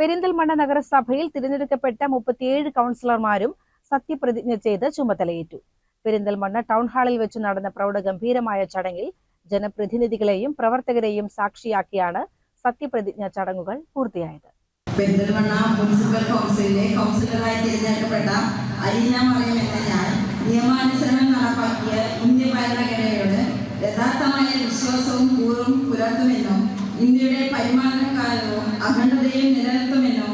പെരിന്തൽമണ്ണ നഗരസഭയിൽ തിരഞ്ഞെടുക്കപ്പെട്ട മുപ്പത്തിയേഴ് കൗൺസിലർമാരും സത്യപ്രതിജ്ഞ ചെയ്ത് ചുമതലയേറ്റു. പെരിന്തൽമണ്ണ ടൗൺ ഹാളിൽ വെച്ച് നടന്ന പ്രൗഢഗംഭീരമായ ചടങ്ങിൽ ജനപ്രതിനിധികളെയും പ്രവർത്തകരെയും സാക്ഷിയാക്കിയാണ് സത്യപ്രതിജ്ഞ ചടങ്ങുകൾ പൂർത്തിയായത്. പെരിന്തൽമണ്ണ മുനിസിപ്പൽ കൗൺസിലിലെ കൗൺസിലറായി തിരഞ്ഞെടുക്കപ്പെട്ട അലീന മറിയം എന്ന ഞാൻ നിയമാനുസരണം നടപ്പാക്കിയ ഇന്ത്യ ഭരണഘടനയോട് യഥാർത്ഥമായ വിശ്വാസവും കൂറും പുലർത്തുമെന്നും ഇന്ത്യയുടെ പരിമാണകാലവും അഖണ്ഡതയും നിലനിർത്തുമെന്നും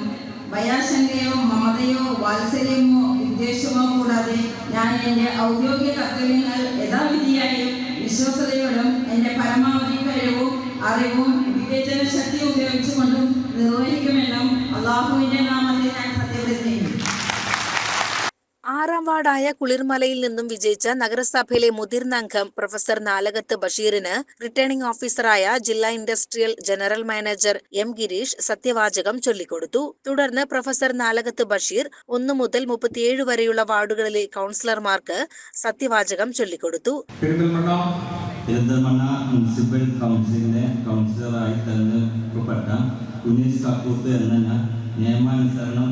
ഭയാശങ്കയോ മമതയോ വാത്സല്യമോ വിദ്വേഷമോ കൂടാതെ ഞാൻ എന്റെ ഔദ്യോഗിക കർത്തവ്യങ്ങൾ യഥാവിധിയായും വിശ്വസതയോടും എന്റെ പരമാവധി കഴിവും അറിവും വിവേചന ശക്തി ഉപയോഗിച്ചുകൊണ്ടും നിർവഹിക്കുമെന്നും അള്ളാഹുവിന്റെ നാമത്തിൽ ഞാൻ സത്യപ്രതിജ്ഞ ചെയ്യുന്നു ആറാം വാർഡായ കുളിർമലയിൽ നിന്നും വിജയിച്ച നഗരസഭയിലെ മുതിർന്ന അംഗം പ്രൊഫസർ നാലകത്ത് ബഷീറിന് റിട്ടേണിംഗ് ഓഫീസറായ ജില്ലാ industrial general manager M Girish സത്യവാചകം ചൊല്ലിക്കൊടുത്തു. തുടർന്ന് പ്രൊഫസർ നാലകത്ത് ബഷീർ ഒന്നു മുതൽ മുപ്പത്തിയേഴ് വരെയുള്ള വാർഡുകളിലെ കൗൺസിലർമാർക്ക് സത്യവാചകം ചൊല്ലിക്കൊടുത്തു. പെരിന്തൽമണ്ണ. മുനിസിപ്പൽ കൗൺസിലിന്റെ കൗൺസിലറായി തെരഞ്ഞെടുക്കപ്പെട്ട ഉനീസ് കക്കൂത്ത് എന്ന നിയമാനുസരണം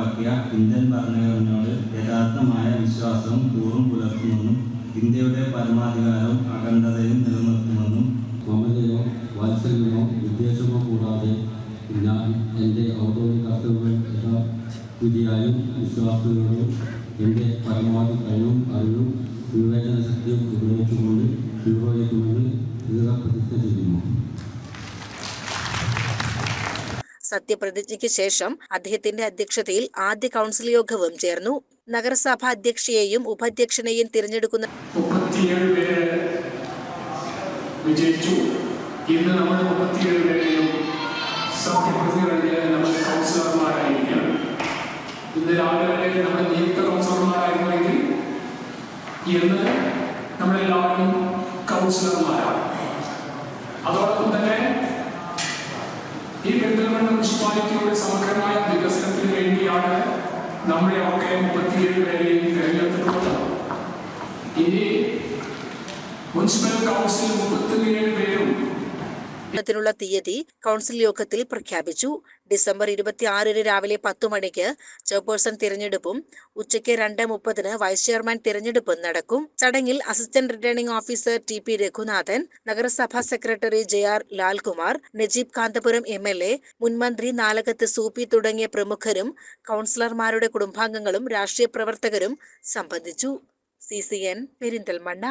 നടപ്പാക്കിയ ഇന്ത്യൻ ഭരണഘടനയോട് യഥാർത്ഥമായ വിശ്വാസവും കൂറും പുലർത്തുമെന്നും ഇന്ത്യയുടെ പരമാധികാരവും അഖണ്ഡതയും നിലനിർത്തുമെന്നും മമതയോ വാത്സല്യമോ വിദ്വേഷമോ കൂടാതെ ഞാൻ എന്റെ ഔദ്യോഗിക കർത്തവ്യങ്ങൾ യഥാവിധിയായും വിശ്വാസത്തോടും എന്റെ പരമാവധി കഴിവും അറിവും വിവേചന ശക്തിയും ഉപയോഗിച്ചുകൊണ്ട് നിർവഹിക്കുമെന്ന് ദൃഢപ്രതിജ്ഞ ചെയ്യുന്നു സത്യപ്രതിജ്ഞയ്ക്ക് ശേഷം അദ്ദേഹത്തിന്റെ അധ്യക്ഷതയിൽ ആദ്യ കൗൺസിൽ യോഗവും ചേർന്നു. നഗരസഭാ അധ്യക്ഷയെയും ഉപാധ്യക്ഷനെയും തിരഞ്ഞെടുക്കുന്ന വിജയിച്ചു. ഇന്ന് നമ്മൾ മുപ്പത്തിയേഴ് പേരെയും നമ്മൾ നമ്മൾ നമ്മളെല്ലാവരും കൗൺസിലർമാരാണ് പെരിന്തൽമണ്ണ മുനിസിപ്പാലിറ്റിയുടെ സമഗ്രമായ വികസനത്തിന് വേണ്ടിയാണ് നമ്മളെയൊക്കെ മുപ്പത്തിയേഴ് പേരെയും തിരഞ്ഞെടുത്തിട്ടുള്ളത്. ഇനി മുനിസിപ്പൽ കൗൺസിൽ മുപ്പത്തിയേഴ് പേരും ത്തിനുള്ള തീയതി കൗൺസിൽ യോഗത്തിൽ പ്രഖ്യാപിച്ചു. ഡിസംബർ ഇരുപത്തിയാറിന് രാവിലെ പത്തു മണിക്ക് ചെയർപേഴ്സൺ തിരഞ്ഞെടുപ്പും ഉച്ചയ്ക്ക് രണ്ട് മുപ്പതിന് വൈസ് ചെയർമാൻ തിരഞ്ഞെടുപ്പും നടക്കും. ചടങ്ങിൽ assistant returning officer T P Raghunathan നഗരസഭാ secretary J R Lalkumar Najeeb Kanthapuram M L A മുൻമന്ത്രി നാലകത്ത് സൂപ്പി തുടങ്ങിയ പ്രമുഖരും കൗൺസിലർമാരുടെ കുടുംബാംഗങ്ങളും രാഷ്ട്രീയ പ്രവർത്തകരും സംബന്ധിച്ചു. C C N Perinthalmanna.